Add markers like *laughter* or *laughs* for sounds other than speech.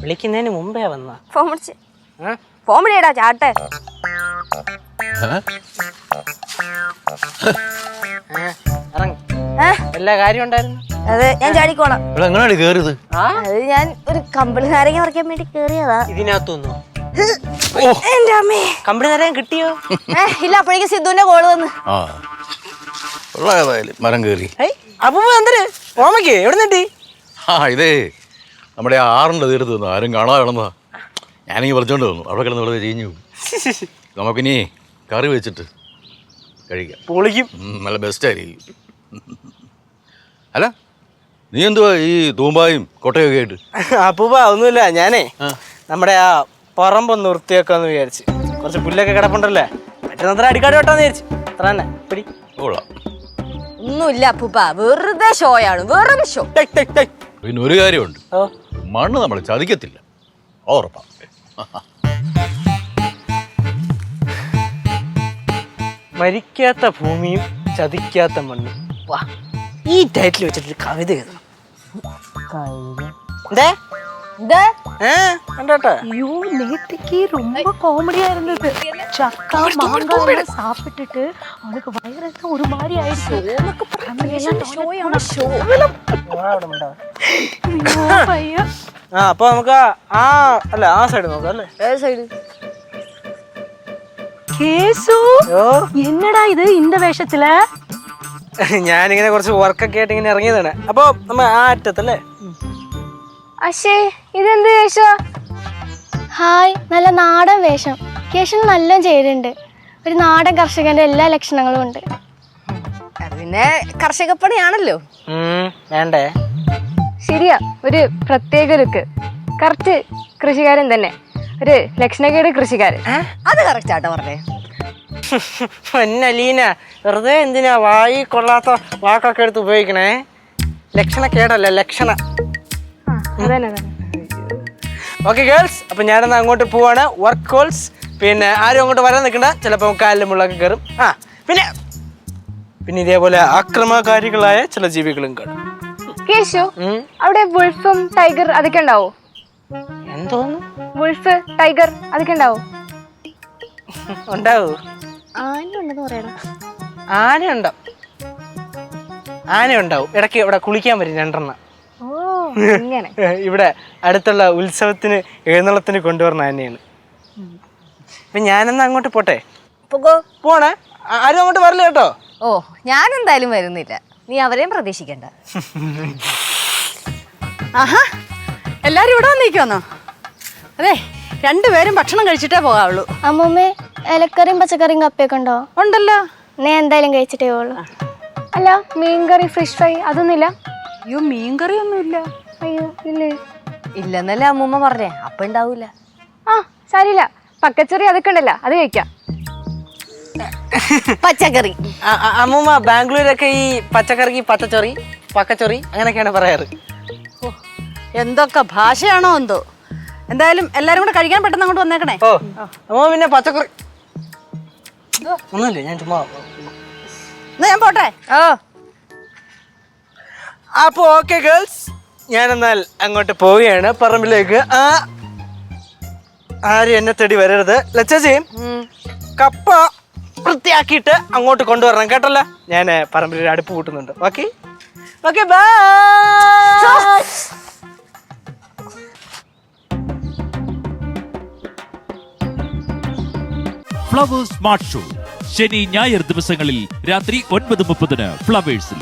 വിളിക്കുന്നതിന് മുമ്പേ വന്ന ഫോൺ വിളിച്ച്. ഫോൺ വിളിയടാ ചാട്ടെ. എല്ലാ കാര്യം ഉണ്ടായിരുന്നു? അതെ ഞാൻ ചാടിക്കോളാം ഇവിടെ എങ്ങനെയാണ് കയറിയത് ആ? അത് ഞാൻ ഒരു കമ്പിളി നാരങ്ങ പറിക്കാൻ വേണ്ടി കേറിയതാ. ഇതിനകത്തൊന്നു എന്റെ അമ്മേ. കമ്പിളി നാരങ്ങ കിട്ടിയോ? ഇല്ല അപ്പോഴേക്കും സിദ്ധുവിന്റെ കോൾ വന്ന്. മരം കേറി. അപ്പൊ എന്തര്? ഓമയ്ക്ക് എവിടെ നിട്ടി ആ ഇതേ. നമ്മുടെ ആ ആറിന്റെ തീരത്ത് നിന്ന് ആരും കാണാതെ കിടന്നതാ ഞാനീ പറിച്ചോണ്ട് വന്നു. അവിടെ കിടന്ന് വളരെ ചീഞ്ഞു നമുക്കിനി കറി വെച്ചിട്ട് കഴിക്കാം. പൊളിക്കും. നല്ല ബെസ്റ്റ് ആയിരിക്കും. അല്ല നീ എന്തുവാ ഈ തൂമ്പായും കൊട്ടയൊക്കെ ആയിട്ട്? അപ്പൂപ്പ ഒന്നുമില്ല. ഞാനേ നമ്മുടെ ആ പറമ്പൊന്ന് വൃത്തിയാക്കാന്ന് വിചാരിച്ച്. കുറച്ച് പുല്ലൊക്കെ കിടപ്പുണ്ടല്ലേ? മറ്റേ അടിക്കാട് വെട്ടാന്ന് വിചാരിച്ചു. അത്ര തന്നെ. പിടി. കൊള്ളാം. ഒന്നുമില്ല അപ്പൂപ്പ. വെറുതെ ഷോയാണ് വെറും ഷോ ടെക് ടെക് ടെക് പിന്നെ ഒരു കാര്യമുണ്ട്. ഓ. മണ്ണ് നമ്മൾ ചതിക്കത്തില്ല. ഓർപ്പാ ഉറപ്പാ. മരിക്കാത്ത ഭൂമിയും ചതിക്കാത്ത മണ്ണും. വാ ഈ ടൈറ്റിൽ വെച്ചിട്ട് കവിത എഴുതണം. എന്തേ ഇത് ഏ കണ്ടോട്ടെ ஐயோ நேத்துக்கு ரொம்ப காமெடியா இருந்தது சக்கா மாங்காய் எல்லாம் சாப்பிட்டுட்டு அவனுக்கு வயிறெல்லாம் ஒரு மாதிரி ஆயிடுச்சு ഷോയാണ് ഷോ ஐயோ பையன் ആ അപ്പൊ നമുക്ക് ആ- ആ അല്ല ആ സൈഡ് നോക്കാം അല്ലേ ഏത് സൈഡ് கேசு ഓ என்னடா இது இந்த வேஷத்துல *laughs* ഞാനിങ്ങനെ കുറച്ച് വർക്കൊക്കെ ആയിട്ട് ഇങ്ങനെ ഇറങ്ങിയതാണ് അപ്പൊ നമ്മ ആ അറ്റത്തല്ലേ അശേ ഇതെന്ത് വേഷ ഹായ് നല്ല നാടൻ വേഷം. കേശൻ നല്ല ചെയ്തിട്ടുണ്ട്. ഒരു നാടൻ കർഷകന്റെ എല്ലാ ലക്ഷണങ്ങളും ഉണ്ട്. അത് പിന്നെ കർഷകപ്പണിയാണല്ലോ. വേണ്ടേ? ശരിയാ ഒരു പ്രത്യേക ലുക്ക്. കറക്റ്റ് കൃഷിക്കാരൻ തന്നെ. ഒരു ലക്ഷണക്കേട് കൃഷിക്കാരൻ. അത് കറക്റ്റ് ആട്ടോ പറഞ്ഞേ. പൊന്നലീന വെറുതെ എന്തിനാ വായി കൊള്ളാത്ത വാക്കൊക്കെ എടുത്ത് ഉപയോഗിക്കണേ? ലക്ഷണക്കേടല്ല ലക്ഷണ. അതന്നെ അതന്നെ. ഓക്കെ ഗേൾസ് അപ്പൊ ഞാനെന്നാ അങ്ങോട്ട് പോവാണ്. വർക്ക് കോൾസ് പിന്നെ ആരും അങ്ങോട്ട് വരാൻ നിൽക്കണ്ട. ചിലപ്പോൾ കാലിലും മുള്ളൊക്കെ കയറും ആ പിന്നെ പിന്നെ ഇതേപോലെ ആക്രമണകാരികളായ ചില ജീവികളും കാണും. കേശു അവിടെ വുൾഫും ടൈഗർ അതൊക്കെ ഉണ്ടാവോ? എന്തോന്ന്? വുൾഫ് ടൈഗർ അതൊക്കെ ഉണ്ടാവോ? ഉണ്ടാവോ? ആനുണ്ടെന്ന് പറയണം. ആന ഉണ്ടാവും ആന ഉണ്ടാവും ഇടയ്ക്ക് ഇവിടെ കുളിക്കാൻ വരും രണ്ടെണ്ണം. ഇവിടെ അടുത്തുള്ള ഉത്സവത്തിന് എഴുന്നള്ളത്തിന് കൊണ്ടുവരുന്ന തന്നെയാണ് ഇപ്പൊ ഞാനെന്നാ അങ്ങോട്ട് പോട്ടെ? പൊക്കോ പോണേ. ആരും അങ്ങോട്ട് വരില്ല കേട്ടോ. ഓ ഞാൻ എന്തായാലും വരുന്നില്ല. നീ അവരെയും പ്രതീക്ഷിക്കണ്ട. ആഹാ എല്ലാരും ഇവിടെ വന്നിരിക്കുവന്നോ? അതെ രണ്ടുപേരും ഭക്ഷണം കഴിച്ചിട്ടേ പോകാവുള്ളൂ. അമ്മൂമ്മേ ഇലക്കറിയും പച്ചക്കറിയും കപ്പയൊക്കെ ഉണ്ടോ? ഉണ്ടല്ലോ. നീ എന്തായാലും കഴിച്ചിട്ടേ പോകുള്ളൂ അല്ല മീൻകറി ഫിഷ് ഫ്രൈ അതൊന്നുമില്ല? അയ്യോ മീൻകറി ഒന്നുമില്ല അയ്യോ ഇല്ലേ? ഇല്ലെന്നല്ലേ അമ്മൂമ്മ പറഞ്ഞേ. അപ്പൊ ഉണ്ടാവൂല. ആ സാരില്ല പക്കച്ചെറി അതൊക്കെ ഉണ്ടല്ലോ അത് കഴിക്കാം. *laughs* പച്ചക്കറി. അമ്മൂമ്മ ബാംഗ്ലൂരൊക്കെ ഈ പച്ചക്കറിക്ക് പച്ചച്ചൊറി പക്കച്ചൊറി അങ്ങനെയൊക്കെയാണ് പറയാറ്. എന്തൊക്കെ ഭാഷയാണോ എന്തോ. എന്തായാലും എല്ലാരും കൂടെ കഴിക്കാൻ പെട്ടെന്ന് അങ്ങോട്ട് വന്നേക്കണേ. ഓ അമ്മ പിന്നെ പച്ചക്കറി. ഒന്നുമില്ല ഞാൻ ചുമ്മാ എന്നാ ഞാൻ പോട്ടെ? ഓ. അപ്പൊ ഓക്കെ ഗേൾസ് ഞാനെന്നാൽ അങ്ങോട്ട് പോവുകയാണ്. പറമ്പിലേക്ക്. ആ ആരും എന്നെ തേടി വരരുത്. ലച്ചേച്ചിയും കപ്പ വൃത്തിയാക്കിയിട്ട് അങ്ങോട്ട് കൊണ്ടുവരണം കേട്ടല്ലോ? ഞാൻ പറമ്പിൽ ഒരു അടുപ്പ് കൂട്ടുന്നുണ്ട്. Okay okay bye Flowers smart show ശനി ഞായർ ദിവസങ്ങളിൽ രാത്രി ഒൻപത് മുപ്പതിന് ഫ്ലവേഴ്സിൽ